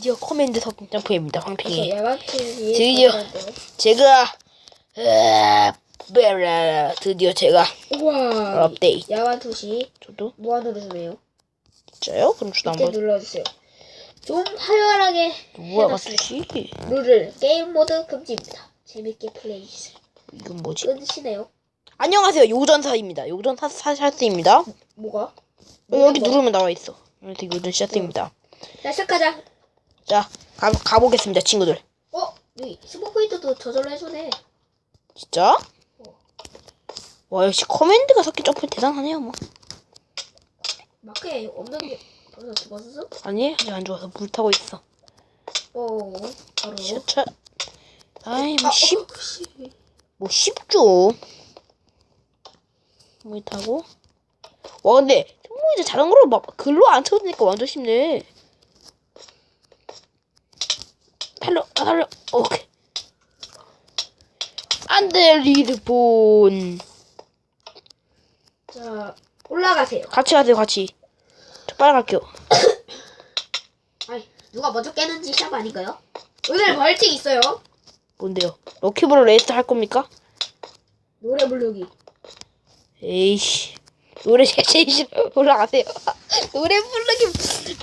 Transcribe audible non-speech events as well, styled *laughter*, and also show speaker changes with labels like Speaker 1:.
Speaker 1: 드디어 커맨드 섞인 점프입니다 황핑이 드디어. 제가 베라 드디어 제가
Speaker 2: 우와
Speaker 1: 업데이트
Speaker 2: 야마토시
Speaker 1: 저도
Speaker 2: 무한으로 주네요
Speaker 1: 진짜요? 그럼 저도 한번
Speaker 2: 눌러주세요 좀 해놨습니다.
Speaker 1: 맞추지?
Speaker 2: 룰을 게임 모드 금지입니다 재밌게 플레이해주세요
Speaker 1: 이건 뭐지?
Speaker 2: 끊으시네요
Speaker 1: 안녕하세요 요전사입니다 요전사 사샤스입니다
Speaker 2: 뭐가?
Speaker 1: 여기
Speaker 2: 뭐?
Speaker 1: 누르면 나와 있어 이렇게 요전 샤스입니다
Speaker 2: 자 시작하자
Speaker 1: 자 가, 가보겠습니다 친구들.
Speaker 2: 어? 여기 스포포인트도 저절로 해주네.
Speaker 1: 진짜? 와 역시 커맨드가 섞인 점프 대단하네요 뭐.
Speaker 2: 마크에 없는 게 벌써 죽었어?
Speaker 1: 아니 아직 안 좋아서 물 타고 있어.
Speaker 2: 어 바로.
Speaker 1: 샤차 아이
Speaker 2: 아,
Speaker 1: 뭐 쉽,
Speaker 2: 어, 씨.
Speaker 1: 뭐 쉽죠 물 타고. 와 근데 승모이제 자전거로 막 글로 안 쳐지니까 완전 쉽네 달려 아 달려 오케이. 안돼 리드폰
Speaker 2: 자 올라가세요.
Speaker 1: 같이 가세요 같이. 저 빨리 갈게요. *coughs*
Speaker 2: 아이 누가 먼저 깨는지 시합 아닌가요? 오늘 벌칙 있어요.
Speaker 1: 뭔데요? 럭키브로 레이스 할 겁니까?
Speaker 2: 노래 부르기.
Speaker 1: 에이씨. 노래 *laughs* 제일 싫어. 올라가세요. *laughs* 노래 부르기